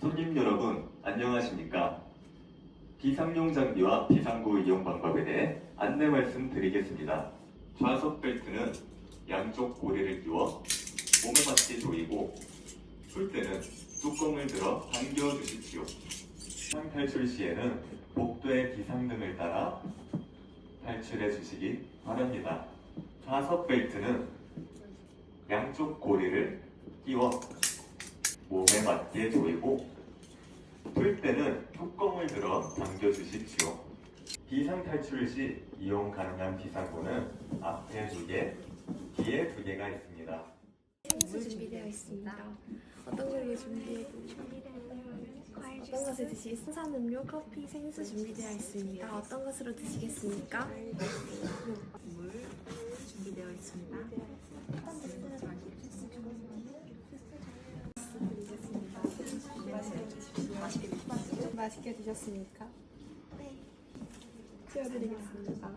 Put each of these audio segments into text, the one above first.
손님 여러분, 안녕하십니까? 비상용 장비와 비상구 이용 방법에 대해 안내 말씀드리겠습니다. 좌석 벨트는 양쪽 고리를 끼워 몸에 맞게 조이고 풀 때는 뚜껑을 들어 당겨 주십시오. 탈출 시에는 복도의 비상등을 따라 탈출해 주시기 바랍니다. 좌석 벨트는 양쪽 고리를 끼워 몸에 맞게 조이고 풀 때는 뚜껑을 들어 당겨 주십시오. 비상 탈출 시 이용 가능한 비상구는 앞에 두 개, 뒤에 두 개가 있습니다. 준비되어 있습니다. 어떤 요리 준비해 어떤 것을 드시 수산 음료, 커피, 생수 준비되어 있습니다. 어떤 것으로 드시겠습니까? 물 준비되어 있습니다. 맛있게 드셨습니까? 네. 치워드리겠습니다.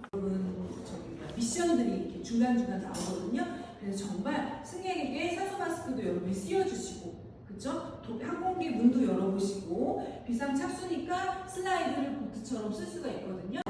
미션들이 이렇게 중간중간 나오거든요. 그래서 정말 승객에게 산소 마스크도 여러분이 씌워주시고, 도- 항공기 문도 열어보시고, 비상 착수니까 슬라이드를 보트처럼 쓸 수가 있거든요.